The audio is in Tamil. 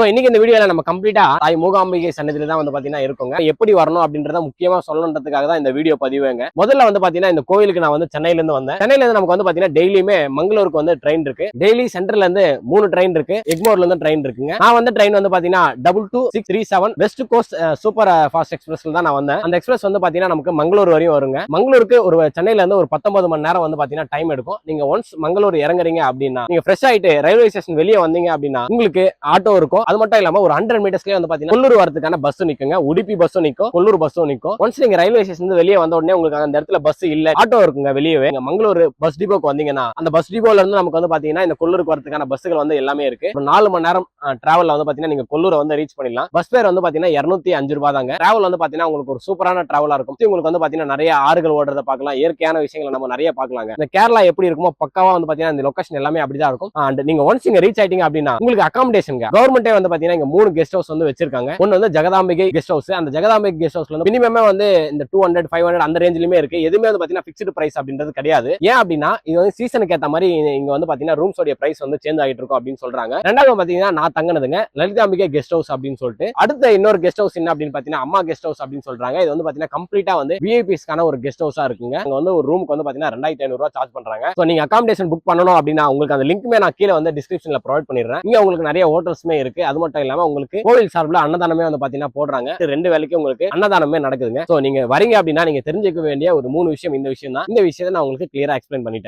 ஸோ இன்னைக்கு இந்த வீடியோல நம்ம கம்ப்ளீட்டா தாய் மூகாம்பிகை சன்னதியில தான் வந்து பாத்தீங்கன்னா இருக்குங்க. எப்படி வரணும் அப்படின்றத முக்கியமா சொல்லணுன்றதுக்காக தான் இந்த வீடியோ பதிவுங்க முதல்ல வந்து பாத்தீங்கன்னா இந்த கோயிலுக்கு நான் வந்து சென்னையில இருந்து வந்தேன். சென்னையில இருந்து நமக்கு வந்து பாத்தீங்கன்னா டெய்லியுமே மங்களூருக்கு வந்து ட்ரெயின் இருக்கு. டெய்லி சென்டர்ல இருந்து மூணு ட்ரெயின் இருக்கு. எக்மோர்ல இருந்து ட்ரெயின் இருக்குங்க. நான் வந்து ட்ரெயின் வந்து பாத்தீங்கன்னா double two six three seven West Coast superfast எக்ஸ்பிரஸ்ல தான் நான் வந்தேன். அந்த எக்ஸ்பிரஸ் வந்து பாத்தீங்கன்னா நமக்கு மங்களூர் வரையும் வருங்க. மங்களூருக்கு ஒரு சென்னையில இருந்து ஒரு பத்தொன்பது மணி நேரம் வந்து பாத்தீங்கன்னா டைம் எடுக்கும். நீங்க ஒன்ஸ் மங்களூர் இறங்குறீங்க அப்படின்னா நீங்க ஃப்ரெஷ் ஆயிட்டு ரயில்வே ஸ்டேஷன் வெளியே வந்தீங்க அப்படின்னா உங்களுக்கு ஆட்டோ இருக்கும். அது மட்டும் இல்லாம ஒரு ஹண்ட்ரட் மீட்டர்ஸ்லயே வந்து பாத்தீங்கன்னா கொல்லூர் வரதுக்கான பஸ் நிக்குங்க. உடுப்பி பஸ்ஸும் நிக்கும். கொல்லூர் பஸ்ஸும் நிக்கும். ஒன்ஸ் நீங்க ரயில்வே ஸ்டேஷன் வெளியே வந்த உடனே உங்களுக்கு அந்த இடத்துல பஸ் இல்ல. ஆட்டோ இருக்குங்க வெளியவே. மங்களூர் பஸ் டிபோக்கு வந்தீங்கன்னா அந்த பஸ் டிபோல இருந்து நமக்கு வந்து பாத்தீங்கன்னா இந்த கொல்லூருக்கு வரதுக்கான பஸ்ஸுகள் வந்து எல்லாமே இருக்கு. ஒரு நாலு மணி நேரம் டிராவல்ல வந்து பாத்தீங்கன்னா நீங்க கொல்லூரை வந்து ரீச் பண்ணிடலாம். பஸ் பேர் வந்து பாத்தீங்கன்னா இருநூத்தி அஞ்சு ரூபாய் தாங்க டிராவல் வந்து பாத்தீங்கன்னா உங்களுக்கு ஒரு சூப்பரான டிராவலா இருக்கும். உங்களுக்கு வந்து பாத்தீங்கன்னா நிறைய ஆறுகள் ஓடுறத பாக்கலாம் இயற்கையான விஷயங்களை நம்ம நிறைய பாக்கலாங்க இந்த கேரளா எப்படி இருக்குமோ பக்காவா வந்து பாத்தீங்கன்னா இந்த லொகேஷன் எல்லாமே அப்படிதான் இருக்கும். அண்ட் நீங்க ஒன்ஸ் இங்க ரீச் ஆயிட்டீங்க அப்படின்னா உங்களுக்கு அகாமடேஷன் கவர்மெண்டே வந்து பாத்தீங்கன்னா இங்க மூணு கெஸ்ட் ஹவுஸ் வந்து வச்சிருக்காங்க. ஒன்னு வந்து ஜெகதாம்பிகை கெஸ்ட் ஹவுஸ் அந்த ஜெகதாம்பிகை கெஸ்ட் ஹவுஸ்ல வந்து மினிமமே வந்து இந்த டூ ஹண்ட்ரட் ஃபைவ் ஹண்ட்ரட் அந்த ரேஞ்சிலுமே இருக்கு. எதுவுமே வந்து பாத்தீங்கன்னா ஃபிக்ஸ்டு பிரைஸ் அப்படின்றது கிடையாது. ஏன் அப்படின்னா இது வந்து சீசனுக்கு ஏத்த மாதிரி இங்க வந்து பாத்தீங்கன்னா ரூம்ஸோட பிரைஸ் வந்து சேஞ்ச் ஆகிட்டு இருக்கும் அப்படின்னு சொல்றாங்க. ரெண்டாவது பாத்தீங்கன்னா நான் தங்கினதுங்க. லலிதாம்பிகை கெஸ்ட் ஹவுஸ் அப்படின்னு சொல்லிட்டு. அடுத்த இன்னொரு கெஸ்ட் ஹவுஸ் என்ன அப்படின்னு பாத்தீங்கன்னா அம்மா கெஸ்ட் ஹவுஸ் அப்படின்னு சொல்றாங்க. இது வந்து பாத்தீங்கன்னா கம்ப்ளீட்டா வந்து விஐபிஸ்க்கான ஒரு கெஸ்ட் ஹவுஸா இருக்குங்க. அங்க வந்து ஒரு ரூமுக்கு வந்து பாத்தீங்கன்னா ரெண்டாயிரத்தி ஐநூறு ரூபா சார்ஜ் பண்றாங்க. ஸோ நீங்க அகாமடேஷன் புக் பண்ணணும் அப்படின்னா உங்களுக்கு அந்த லிங்க்மே நான் கீழே வந்து டிஸ்கிரிப்ஷன்ல ப்ரொவைட் பண்ணிடுறேன். இங்க உங்களுக்கு நிறைய ஹோட்டல்ஸ்மே இருக்கு. அது மட்டும் இல்லாம உங்களுக்கு கோவில் சார்பில் அன்னதானமே வந்து பாத்தீங்கன்னா போடுறாங்க. ரெண்டு வேலைக்கு உங்களுக்கு அன்னதானமே நடக்குதுங்க. சோ நீங்க வரீங்க அப்படின்னா நீங்க தெரிஞ்சுக்க வேண்டிய ஒரு மூணு விஷயம் இந்த விஷயம் தான் இந்த விஷயத்தை நான் உங்களுக்கு கிளியரா எக்ஸ்பிளைன் பண்ணிட்டேன்.